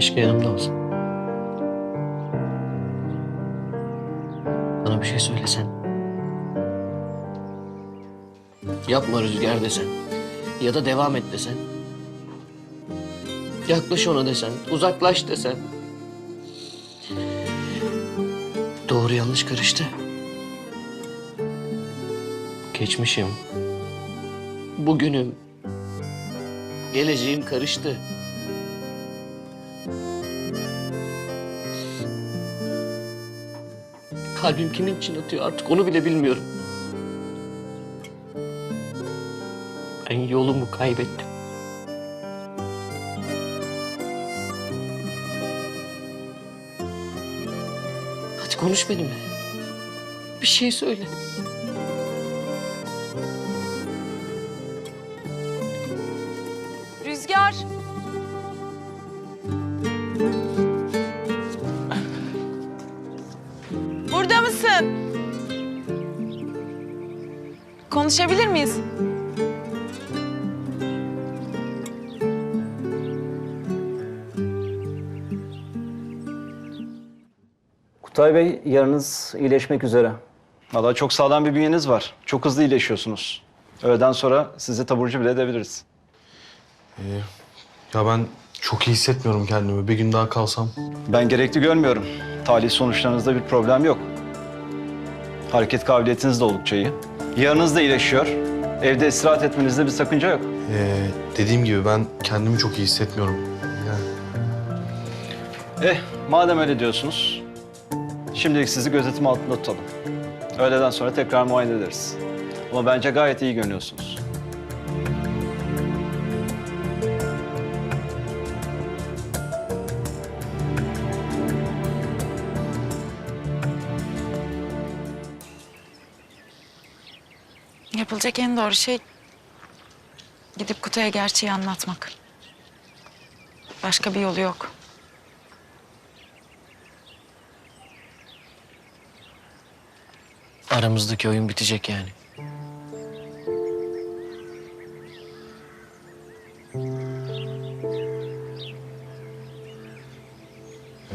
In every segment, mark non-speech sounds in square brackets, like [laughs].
Keşke yanımda olsan. Bana bir şey söylesen. Yapma Rüzgar desen. Ya da devam et desen. Yaklaş ona desen. Uzaklaş desen. Doğru yanlış karıştı. Geçmişim. Bugünüm. Geleceğim karıştı. Kalbim kimin için atıyor artık onu bile bilmiyorum. Ben yolumu kaybettim. Hadi konuş benimle. Bir şey söyle. Rüzgar. Mısın? Konuşabilir miyiz? Kutay Bey yarınız iyileşmek üzere. Valla çok sağlam bir bünyeniz var. Çok hızlı iyileşiyorsunuz. Öğleden sonra sizi taburcu bile edebiliriz. Ya ben çok iyi hissetmiyorum kendimi. Bir gün daha kalsam. Ben gerekli görmüyorum. Talih sonuçlarınızda bir problem yok. Hareket kabiliyetiniz de oldukça iyi. Yarınız da iyileşiyor. Evde istirahat etmenizde bir sakınca yok. Ee, dediğim gibi ben kendimi çok iyi hissetmiyorum. Yani Eh, madem öyle diyorsunuz, şimdilik sizi gözetim altında tutalım. Öğleden sonra tekrar muayene ederiz. Ama bence gayet iyi görünüyorsunuz. Yapılacak en doğru şey gidip Kutay'a gerçeği anlatmak. Başka bir yolu yok. Aramızdaki oyun bitecek yani.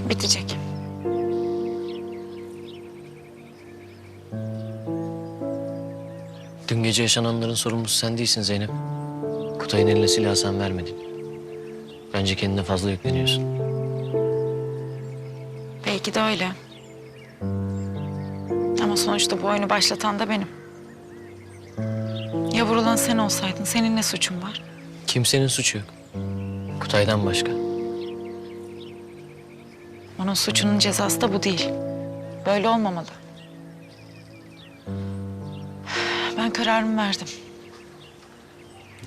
Bitecek. Gece yaşananların sorumlusu sen değilsin Zeynep. Kutay'ın eline silahı sen vermedin. Bence kendine fazla yükleniyorsun. Belki de öyle. Ama sonuçta bu oyunu başlatan da benim. Ya vurulan sen olsaydın senin ne suçun var? Kimsenin suçu yok. Kutay'dan başka. Onun suçunun cezası da bu değil. Böyle olmamalı. Kararımı verdim.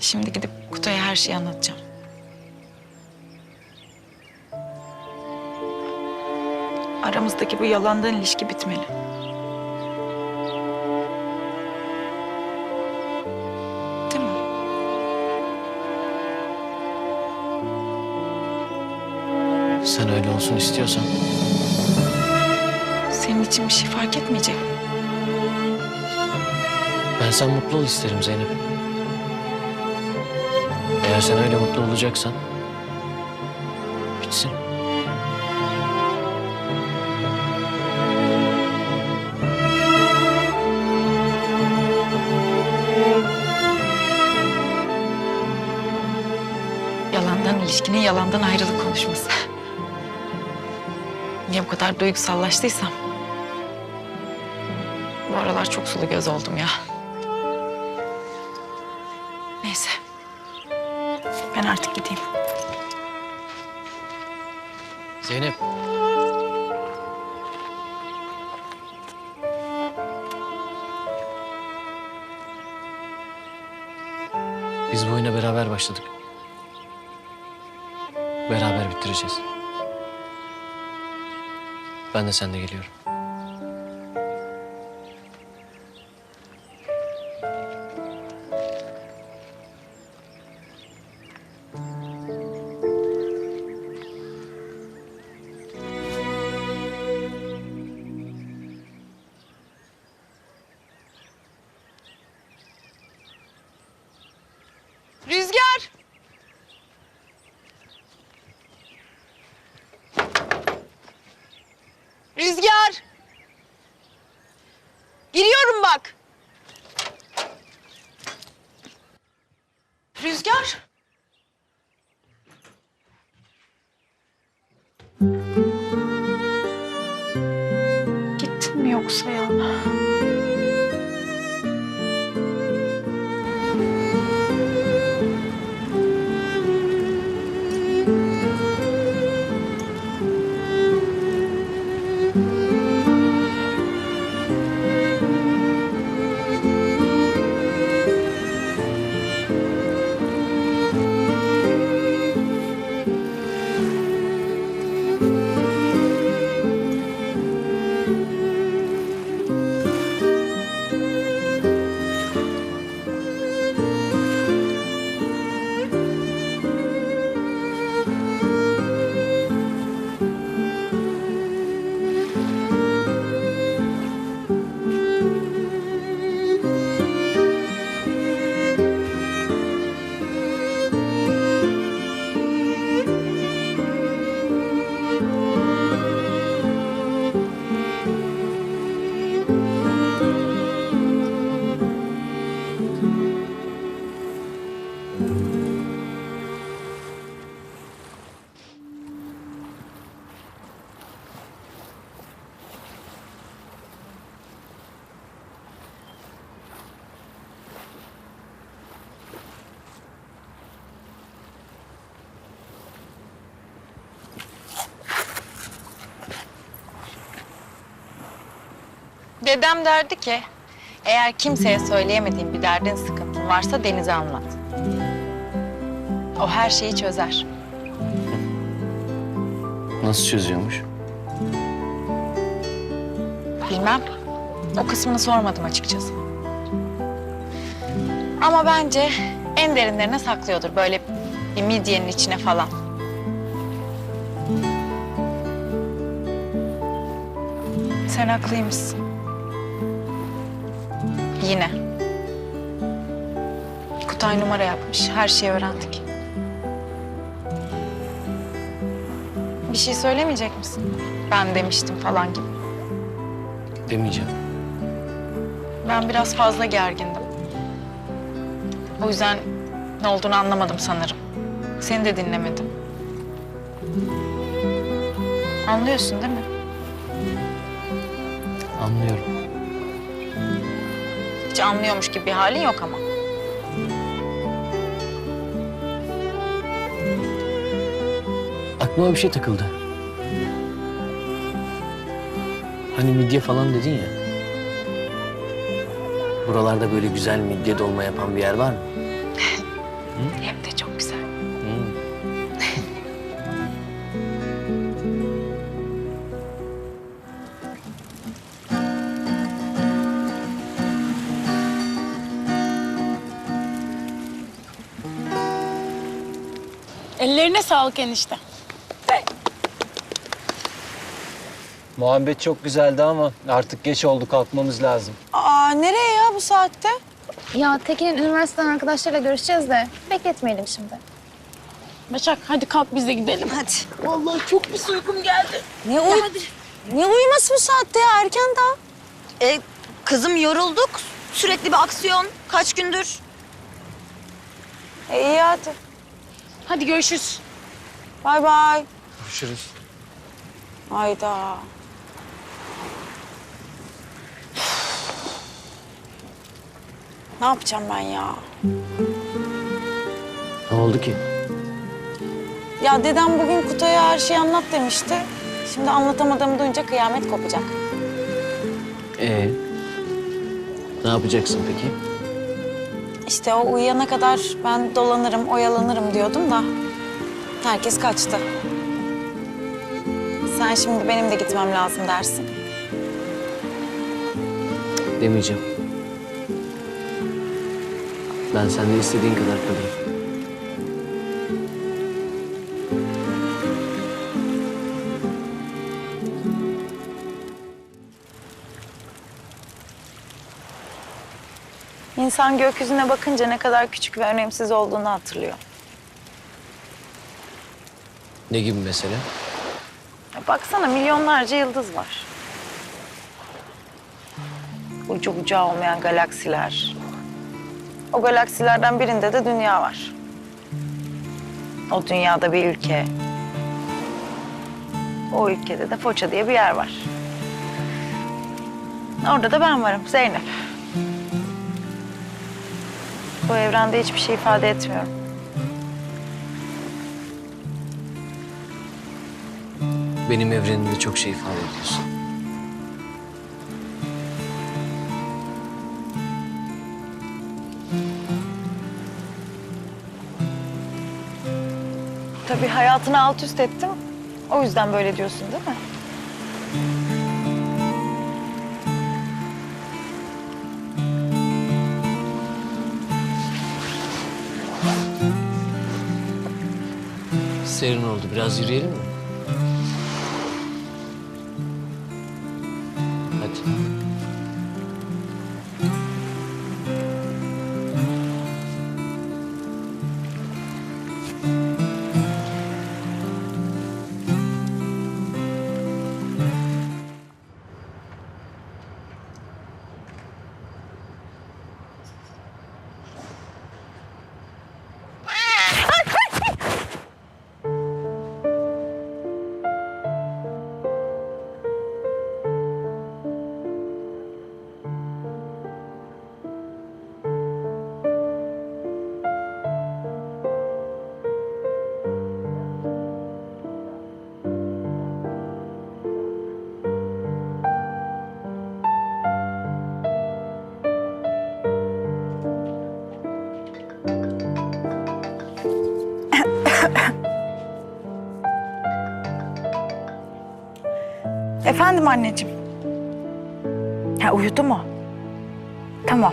Şimdi gidip Kutay'a her şeyi anlatacağım. Aramızdaki bu yalandan ilişki bitmeli. Değil mi? Sen öyle olsun istiyorsan. Senin için bir şey fark etmeyecek. Ben sen mutlu ol isterim Zeynep. Eğer sen öyle mutlu olacaksan... Bitsin. Yalandan ilişkinin yalandan ayrılık konuşması. Niye bu kadar duygusallaştıysam? Bu aralar çok sulu göz oldum ya. Ben artık gideyim. Zeynep. Biz bu oyuna beraber başladık. Beraber bitireceğiz. Ben de seninle geliyorum. Rüzgar. Gittin mi yoksa ya? Dedem derdi ki, eğer kimseye söyleyemediğin bir derdin, sıkıntın varsa Deniz'e anlat. O her şeyi çözer. Nasıl çözüyormuş? Bilmem. O kısmını sormadım açıkçası. Ama bence en derinlerine saklıyordur. Böyle bir midyenin içine falan. Sen haklıymışsın. Yine. Kutay numara yapmış. Her şeyi öğrendik. Bir şey söylemeyecek misin? Ben demiştim falan gibi. Demeyeceğim. Ben biraz fazla gergindim. O yüzden ne olduğunu anlamadım sanırım. Seni de dinlemedim. Anlıyorsun değil mi? Anlıyorum. Hiç anlıyormuş gibi bir halin yok ama. Aklıma bir şey takıldı. Hani midye falan dedin ya. Buralarda böyle güzel midye dolma yapan bir yer var mı? [laughs] Hem de Ellerine sağlık enişte. Muhabbet çok güzeldi ama artık geç oldu kalkmamız lazım. Aa nereye ya bu saatte? Ya Tekin'in üniversiteden arkadaşlarıyla görüşeceğiz de bekletmeyelim şimdi. Başak hadi kalk biz de gidelim. Hadi. Vallahi çok pis uykum geldi. Ne uy Ne uyuması bu saatte ya erken daha. E, kızım yorulduk. Sürekli bir aksiyon. Kaç gündür? E, iyi hadi. Hadi görüşürüz. Bay bay. Görüşürüz. Hayda. Ne yapacağım ben ya? Ne oldu ki? Ya dedem bugün Kutay'a her şeyi anlat demişti. Şimdi anlatamadığımı duyunca kıyamet kopacak. Ee, ne yapacaksın peki? İşte o uyuyana kadar ben dolanırım, oyalanırım diyordum da herkes kaçtı. Sen şimdi benim de gitmem lazım dersin. Demeyeceğim. Ben seninle istediğin kadar kalırım. İnsan gökyüzüne bakınca ne kadar küçük ve önemsiz olduğunu hatırlıyor. Ne gibi mesela? Ya Baksana milyonlarca yıldız var. Ucu bucağı olmayan galaksiler. O galaksilerden birinde de dünya var. O dünyada bir ülke. O ülkede de Foça diye bir yer var. Orada da ben varım, Zeynep. Bu evrende hiçbir şey ifade etmiyorum. Benim evrenimde çok şey ifade ediyorsun. Tabii hayatını alt üst ettim. O yüzden böyle diyorsun değil mi? Serin oldu. Biraz yürüyelim mi? Anneciğim. Ha uyudu mu? Tamam.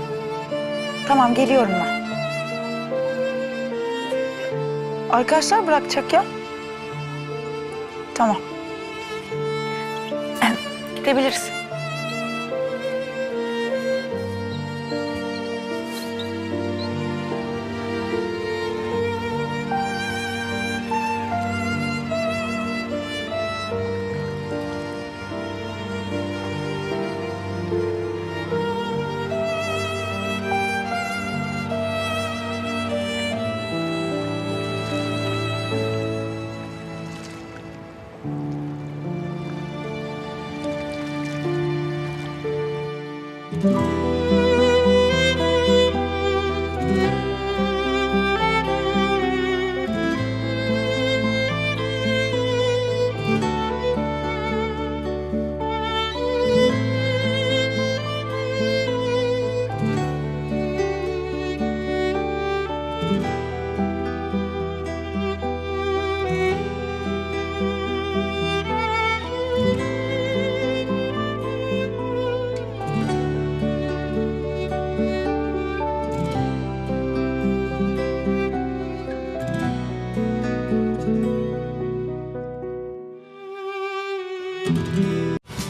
Tamam geliyorum ben. Arkadaşlar bırakacak ya. Tamam. Gidebiliriz.